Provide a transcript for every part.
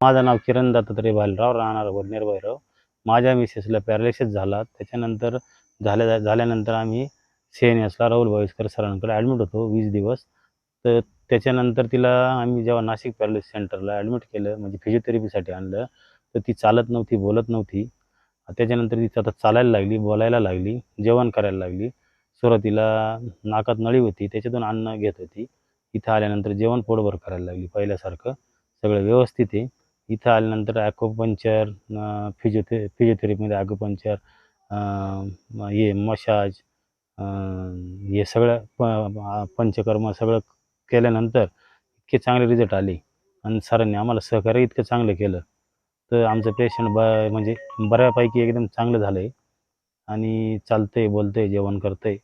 माझं नाव किरण दत्तात्रय भालराव राहणार वडनेर भैरव माझ्या मिसेसला पॅरालिसिस झाला. त्याच्यानंतर झाल्या झाल्यानंतर आम्ही सी एन एसला राहुल भोईसकर सरांकडे ॲडमिट होतो वीस दिवस. तर त्याच्यानंतर तिला आम्ही जेव्हा नाशिक पॅरालिसिस सेंटरला ॲडमिट केलं म्हणजे फिजिओथेरपीसाठी आणलं तर ती चालत नव्हती बोलत नव्हती. त्याच्यानंतर ती आता चालायला लागली बोलायला लागली जेवण करायला लागली. सुरुवातीला नाकात नळी होती त्याच्यातून अन्न घेत होती. इथं आल्यानंतर जेवण पोटभर करायला लागली पहिल्यासारखं. सगळं व्यवस्थित आहे. इथं आल्यानंतर ॲकोपंचर फिजिओथे फिजिओथेरपीमध्ये ॲकोपंचर हे मसाज हे सगळं प पंचकर्म सगळं केल्यानंतर इतके चांगले रिझल्ट आले. आणि सरांनी आम्हाला सहकार्य इतकं चांगलं केलं. तर आमचं पेशंट ब म्हणजे बऱ्यापैकी एकदम चांगलं झालं आहे आणि चालतंय बोलतंय जेवण करतंय.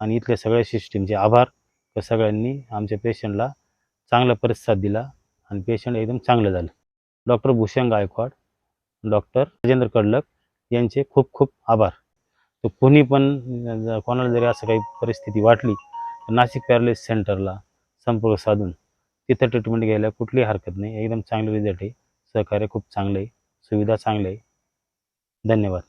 आणि इथल्या सगळ्या सिस्टीमचे आभार. सगळ्यांनी आमच्या पेशंटला चांगला प्रतिसाद दिला. आणि पेशंट एकदम चांगलं झालं. डॉक्टर भूषण गायकवाड डॉक्टर राजेंद्र कडलक यांचे खूप खूप आभार. तर कोणी पण कोणाला जरी असं काही परिस्थिती वाटली तर नाशिक पॅरलेस सेंटरला संपर्क साधून तिथं ट्रीटमेंट घ्यायला कुठलीही हरकत नाही. एकदम चांगले रिझल्ट आहे. सहकार्य खूप चांगलं आहे. सुविधा चांगल्या आहे. धन्यवाद.